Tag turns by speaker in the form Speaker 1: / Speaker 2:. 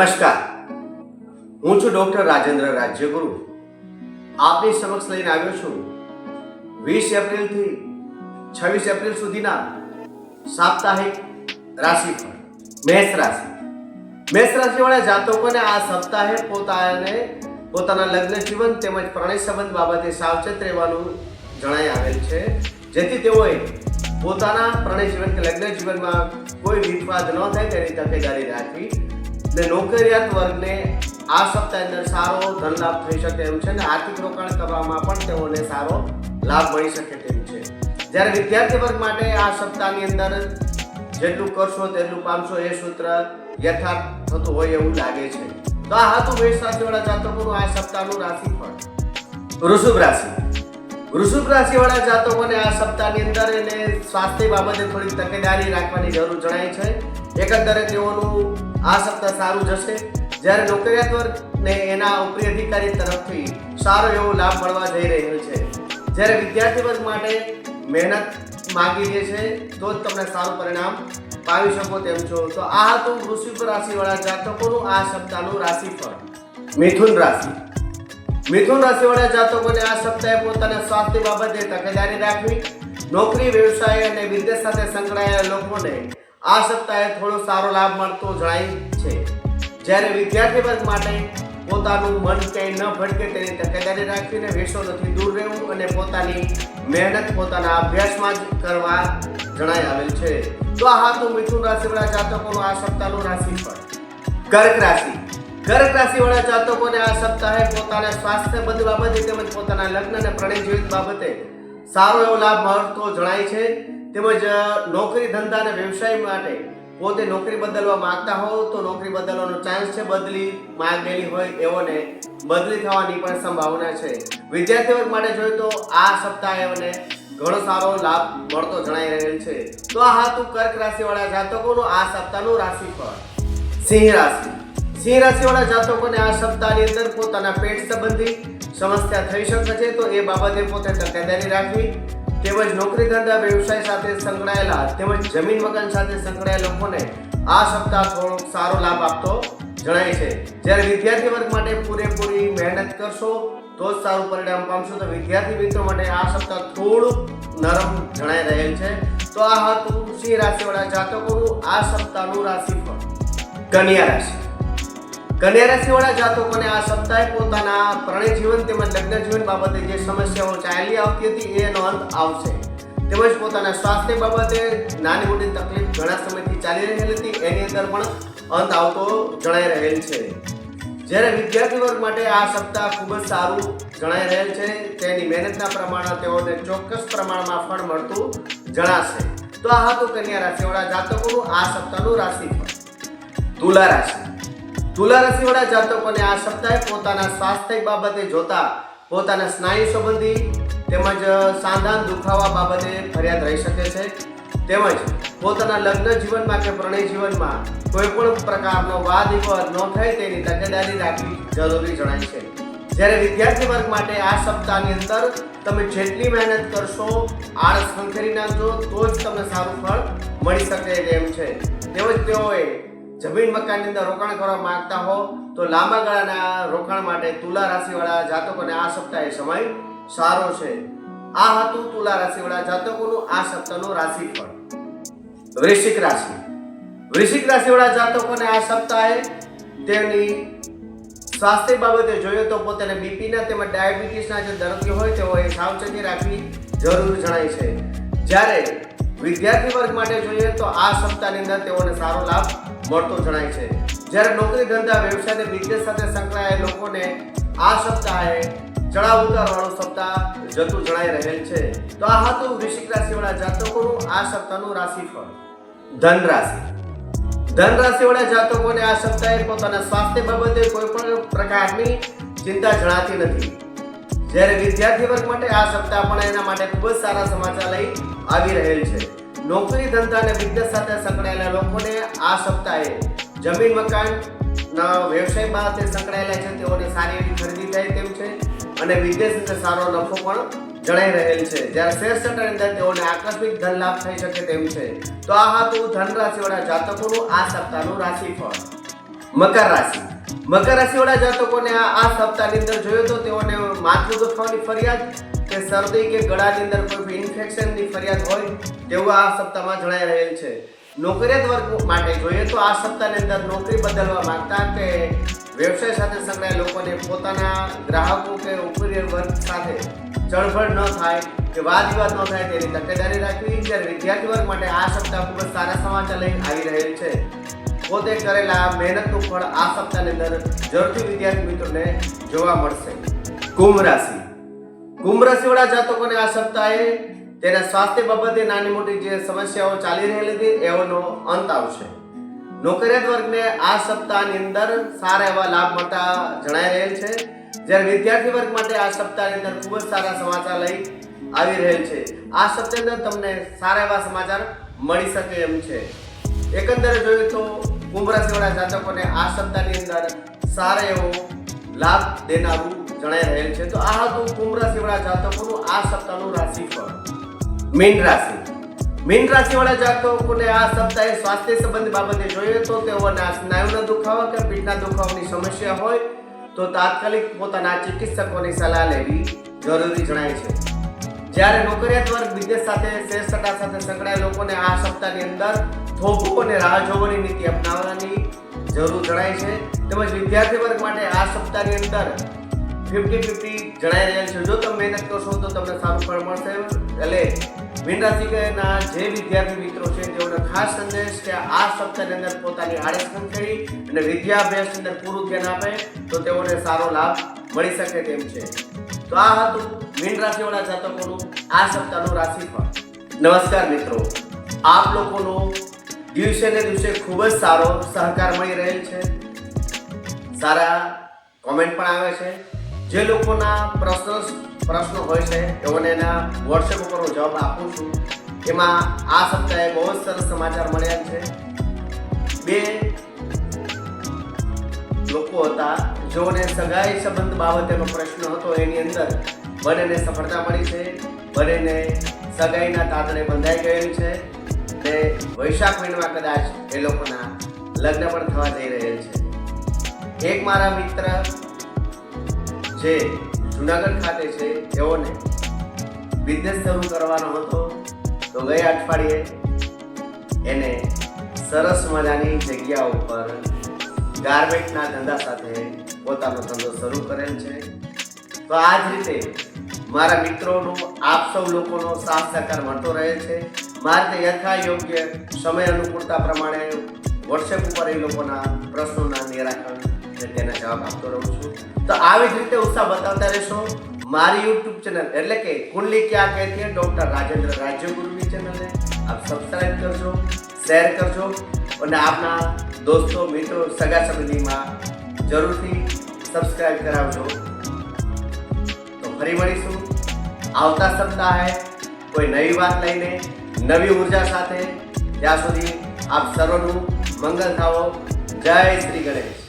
Speaker 1: નમસ્કાર. હું છું ડોક્ટર રાજેન્દ્ર રાજ્યગુરુ. આપની સમક્ષ લઈને આવ્યો છું. વીસ એપ્રિલથી છવ્વીસ એપ્રિલ સુધીના સાપ્તાહિક રાશિફળ, મેષ રાશિ. મેષ રાશિવાળા જાતકોને આ સપ્તાહે પોતાને, પોતાના લગ્ન જીવન તેમજ પ્રણય સંબંધ બાબતે સાવચેત રહેવાનું જણાઈ આવેલ છે. જેથી તેઓએ પોતાના પ્રણય જીવન કે લગ્ન જીવનમાં કોઈ વિવાદ ન થાય તેની તકેદારી રાખવી ને નોકરિયાત વર્ગને આ સપ્તાહ અંદર સારો ધન લાભ થઈ શકે એમ છે અને આર્થિક રોકાણ કરવામાં પણ તેઓને સારો લાભ મળી શકે તેમ છે. જ્યારે વિદ્યાર્થી વર્ગ માટે આ સપ્તાહની અંદર જેટલું કરશો તેટલું પામશો એ સૂત્ર યથાર્થ થતું હોય એવું લાગે છે. તો આ હતું મેષ રાશિવાળા જાતકોનું આ સપ્તાહનું રાશિફળ. વૃષભ રાશિ. વૃષભ રાશિવાળા જાતકોને આ સપ્તાહની અંદર એને સ્વાસ્થ્ય બાબતે થોડી તકેદારી રાખવાની જરૂર જણાય છે. એકંદરે તેઓનું આ સપ્તાહ સારું જશે. જ્યારે નોકરિયાત વર્ગને એના ઉપરી અધિકારી તરફથી સારો એવો લાભ મળવા જઈ રહ્યો છે. જ્યારે વિદ્યાર્થી વર્ગ માટે મહેનત માગી લે છે, તો જ તમને સારું પરિણામ પાવી શકો તેમ છો. તો આ હતું વૃષભ રાશિવાળા જાતકોનું આ સપ્તાહનું રાશિફળ. મિથુન રાશિ. મિથુન રાશિવાળા જાતકોને આ સપ્તાહે પોતાના સ્વાસ્થ્ય બાબતે તકેદારી રાખવી, નોકરી, વ્યવસાય અને વિદેશ સાથે સંકળાયેલા લોકોને આ સપ્તાહે થોડો સારો લાભ મળતો જણાય છે. જ્યારે વિદ્યાર્થી વર્ગ માટે પોતાનું મન ક્યાંય ન ભટકે તેની તકેદારી રાખવીને વ્યસનોથી દૂર રહેવું અને પોતાની મહેનત પોતાના અભ્યાસમાં જ કરવા જણાય આવેલ છે. તો આ હતું મિથુન રાશિવાળા જાતકોનું આ સપ્તાહનું રાશિફળ. કર્ક રાશિ. કર્ક રાશિવાળા જાતકોને આ સપ્તાહે પોતાના સ્વાસ્થ્ય બધી બાબતે તેમજ પોતાના લગ્ન અને પ્રણય જીવિત બાબતે સારો એવો લાભ મળતો જણાય છે. તેમજ નોકરી ધંધા અને વ્યવસાય માટે પોતે નોકરી બદલવા માંગતા હો તો નોકરી બદલવાનો ચાન્સ છે બદલી માંગેલી હોય એવોને બદલી થવાની પણ સંભાવના છે. વિદ્યાર્થી વર્ગ માટે જોઈએ તો આ સપ્તાહે એમને ઘણો સારો લાભ મળતો જણાઈ રહેલ છે. તો આ હતું કર્ક રાશિવાળા જાતકોનું આ સપ્તાહનું રાશિફળ. સિંહ રાશિ. સિંહ રાશિવાળા જાતકોને આ સપ્તાહની અંદર પોતાના પેટ સંબંધી સમસ્યા થઈ શકે છે તો એ બાબતે પોતે તકેદારી રાખવી. તેમજ નોકરી ધંધા વ્યવસાય સાથે સંકળાયેલા તેમજ જમીન મકાન સાથે સંકળાયેલા લોકોને આ સપ્તાહ થોડો સારો લાભ આપતો જણાય છે. જ્યારે વિદ્યાર્થી વર્ગ માટે પૂરેપૂરી મહેનત કરશો, તો જ સારું પરિણામ પામશો. તો વિદ્યાર્થી મિત્રો માટે આ સપ્તાહ થોડુંક નરમ જણાઈ રહેલ છે. તો આ હતું સિંહ રાશિવાળા જાતકોનું આ સપ્તાહનું રાશિફળ. કન્યા રાશિ. કન્યા રાશિવાળા જાતકોને આ સપ્તાહે પોતાના પ્રણય જીવન તેમજ લગ્ન જીવન બાબતે જે સમસ્યાઓ ચાલી આવતી હતી એનો અંત આવશે. તેમજ પોતાના સ્વાસ્થ્ય બાબતે નાની મોટી તકલીફ ઘણા સમયથી ચાલી રહેલી હતી, એની અંદર પણ અંત આવતો જણાઈ રહેલ છે. જ્યારે વિદ્યાર્થી વર્ગ માટે આ સપ્તાહ ખૂબ જ સારું જણાઈ રહેલ છે, તેની મહેનતના પ્રમાણે તેઓને ચોક્કસ પ્રમાણમાં ફળ મળતું જણાશે. તો આ હતું કન્યા રાશિવાળા જાતકોનું આ સપ્તાહનું રાશિફળ. તુલા રાશિ. તુલા રાશિવાળા જાતકોને આ સપ્તાહે પોતાના સ્વાસ્થ્ય બાબતે જોતા પોતાના સ્નાયુ સંબંધી તેમજ સાંધાન દુખાવા બાબતે ફરિયાદ રહી શકે છે. તેમજ પોતાના લગ્ન જીવનમાં કે પ્રણય જીવનમાં કોઈ પણ પ્રકારનો વાદ વિવાદ ન થાય તેની તકેદારી રાખવી જરૂરી જણાય છે. જ્યારે વિદ્યાર્થી વર્ગ માટે આ સપ્તાહની અંદર તમે જેટલી મહેનત કરશો, આળસ ખંખેરી નાખજો, તો જ તમને સારું ફળ મળી શકે તેમ છે. તેમજ તેઓએ જમીન મકાનની અંદર રોકાણ કરવા માંગતા હો, તો લાંબા ગાળાના રોકાણ માટે તુલા રાશિવાળા જાતકોને આ સપ્તાહે સમય સારો છે. આ હતું તુલા રાશિવાળા જાતકોનું આ સપ્તાહનું રાશિફળ. વૃશ્ચિક રાશિ. વૃશ્ચિક રાશિવાળા જાતકોને આ સપ્તાહે તેમની સ્વાસ્થ્ય બાબતે જોઈએ તો પોતાને બીપીના તેમજ ડાયાબિટીસના જે દર્દીઓ હોય તેઓએ સાવચેતી રાખવી જરૂર જણાય છે. જ્યારે વિદ્યાર્થી વર્ગ માટે જોઈએ તો આ સપ્તાહની અંદર તેઓને સારો લાભ મળતો જણાય છે. જ્યારે નોકરી ધંધા વ્યવસાય અને બિઝનેસ સાથે સંકળાયેલા લોકોને આ સપ્તાહે ચડાવ ઉતારવાળો સપ્તાહ જતું જણાઈ રહેલ છે. તો આ હતું વૃશ્ચિક રાશિવાળા જાતકોનું આ સપ્તાહનું રાશિફળ. ધન રાશિ ધન રાશિવાળા જાતકોને આ સપ્તાહે પોતાના સ્વાસ્થ્ય બાબતે કોઈ પણ પ્રકારની ચિંતા જણાતી નથી. જ્યારે વિદ્યાર્થી વર્ગ માટે આ સપ્તાહ પણ એના માટે ખૂબ જ સારા સમાચાર લઈ આવી રહેલ છે. નોકરી ધંધા અને બિઝનેસ સાથે સંકળાયેલા લોકોને આ સપ્તાહે જમીન મકાન ના વ્યવસાય બાબતે સંકળાયેલા છે, તેઓને સારી એવી ખરીદી થાય તેમ છે. અને અંદર સારો નફો પણ જણાઈ રહેલ છે. જ્યારે શેર સેક્ટર અંદર તેઓને આકસ્મિક ધન લાભ થઈ શકે તેમ છે. તો આ હતું ધન રાશિવાળા જાતકોનું આ સપ્તાહનું રાશિફળ. મકર રાશિ. મકર રાશિવાળા જાતકોને આ સપ્તાહની અંદર જોયો તો તેઓને માથું દુખવાની ફરિયાદ કે શરદી કે ગળાની અંદર કોઈ ઇન્ફેક્શનની ફરિયાદ હોય, તેવું આ સપ્તાહમાં જણાઈ રહેલ છે. નોકરિયાત વર્ગ માટે જોઈએ તો આ સપ્તાહની અંદર નોકરી બદલવા માંગતા કે વ્યવસાય સાથે સંકળાયેલા લોકોને પોતાના ગ્રાહકો કે ઉપરી વર્ગ સાથે ચળફળ ન થાય, કે વાદ વિવાદ ન થાય તેની તકેદારી રાખવી, જ્યારે વિદ્યાર્થી વર્ગ માટે આ સપ્તાહ ખૂબ જ સારા સમાચાર લઈને આવી રહેલ છે. પોતે કરેલા મહેનતનું ફળ આ સપ્તાહની અંદર જરૂરથી વિદ્યાર્થી મિત્રોને જોવા મળશે. કુંભ રાશિ. કુંભ જાતકોને આ સપ્તાહે તેના સ્વાસ્થ્ય બાબતે નાની મોટી જે સમસ્યાઓ ચાલી રહેલી હતી, એઓનો અંત આવશે. નોકરિયાત વર્ગને આ સપ્તાહની અંદર સારા એવા લાભ મળતા જણાઈ રહેલ છે. જ્યારે વિદ્યાર્થી વર્ગ માટે આ સપ્તાહની અંદર ખૂબ જ સારા સમાચાર લઈ આવી રહેલ છે. આ સપ્તાહની અંદર તમને સારા એવા સમાચાર મળી શકે એમ છે. એકંદરે જોઈએ તો કુંભ જાતકોને આ સપ્તાહની અંદર સારો એવો લાભ દેનારું જણાઈ રહેલ છે. તો આ હતું કુંભ રાશિવાળા જાતકોનું આ સપ્તાહનું રાશિફળ. મીન રાશિ. મીન રાશિવાળા જાતકોને આ સપ્તાહે સ્વાસ્થ્ય સંબંધી બાબતે જોઈએ તો તેઓના સ્નાયુના દુખાવા કે પીઠના દુખાવાની સમસ્યા હોય તો તાત્કાલિક પોતાના ચિકિત્સકોની સલાહ લેવી જરૂરી જણાય છે. જ્યારે નોકરિયાત વર્ગ બિઝનેસ સાથે શેર સાથે સંકળાયેલા લોકોને આ સપ્તાહની અંદર થોભું અને રાહ જોવાની નીતિ અપનાવવાની જરૂર જણાય છે. તેમજ વિદ્યાર્થી વર્ગ માટે આ સપ્તાહની અંદર ફિફ્ટી ફિફ્ટી જણાઈ રહ્યા છે. જો તમે મહેનત કરશો તો તમને સારું ફળ મળશે. એટલે મીન જે વિદ્યાર્થી મિત્રો છે તેઓને ખાસ સંદેશ કે આ સપ્તાહની અંદર પોતાની આળસ કરી અને વિદ્યાભ્યાસની અંદર પૂરું ધ્યાન આપે, તો તેઓને સારો લાભ મળી શકે તેમ છે. તો આ હતું મીન રાશિવાળા જાતકોનું આ સપ્તાહનું રાશિફળ. નમસ્કાર મિત્રો. આપ લોકોનો દિવસે ને દિવસે ખૂબ જ સારો સહકાર મળી રહેલ છે. સારા કોમેન્ટ પણ આવે છે. જે લોકોના પ્રશ્નો પ્રશ્નો હોય છે તેઓને એના વોટ્સએપ ઉપર હું જવાબ આપું છું. એમાં આ સપ્તાહે બહુ જ સરસ સમાચાર મળ્યા છે. બે લોકો હતા, જેઓને સગાઈ સંબંધ બાબતેનો પ્રશ્ન હતો, એની અંદર બંનેને સફળતા મળી છે. બંનેને સગાઈના તાતણે બંધાઈ ગયેલ છે ને વૈશાખ મહિનામાં કદાચ એ લોકોના લગ્ન પણ થવા જઈ રહેલ છે. એક મારા મિત્ર જે જુનાગઢ ખાતે છે તેઓને બિઝનેસ શરૂ કરવાનો હતો, તો ગયા અઠવાડિયે એને સરસ મજાની જગ્યા ઉપર ગાર્મેન્ટના ધંધા સાથે પોતાનો ધંધો શરૂ કરેલ છે. તો આ જ રીતે મારા મિત્રોનો, આપ સૌ લોકોનો સાથ સહકાર મળતો રહે છે. મારે યથા યોગ્ય સમય અનુકૂળતા પ્રમાણે વોટ્સએપ ઉપર એ લોકોના પ્રશ્નોના નિરાકરણ તેના જવાબ આપતો રહું છું. તો આવી જ રીતે ઉત્સાહ બતાવતા રહેશો મારી યુટ્યુબ ચેનલ, એટલે કે કુંડલી ક્યાં કહેતી હે ડોક્ટર રાજેન્દ્ર રાજ્યગુરુની ચેનલને. આપ સબસ્ક્રાઈબ કરજો શેર કરજો અને આપના દોસ્તો, મિત્રો, સગા સંબંધીમાં જરૂરથી સબસ્ક્રાઇબ કરાવજો. તો ફરી મળીશું. આવતા સપ્તાહે કોઈ નવી વાત લઈને, નવી ઊર્જા સાથે. ત્યાં સુધી આપ સર્વનું મંગલ થાવો. જય શ્રી ગણેશ.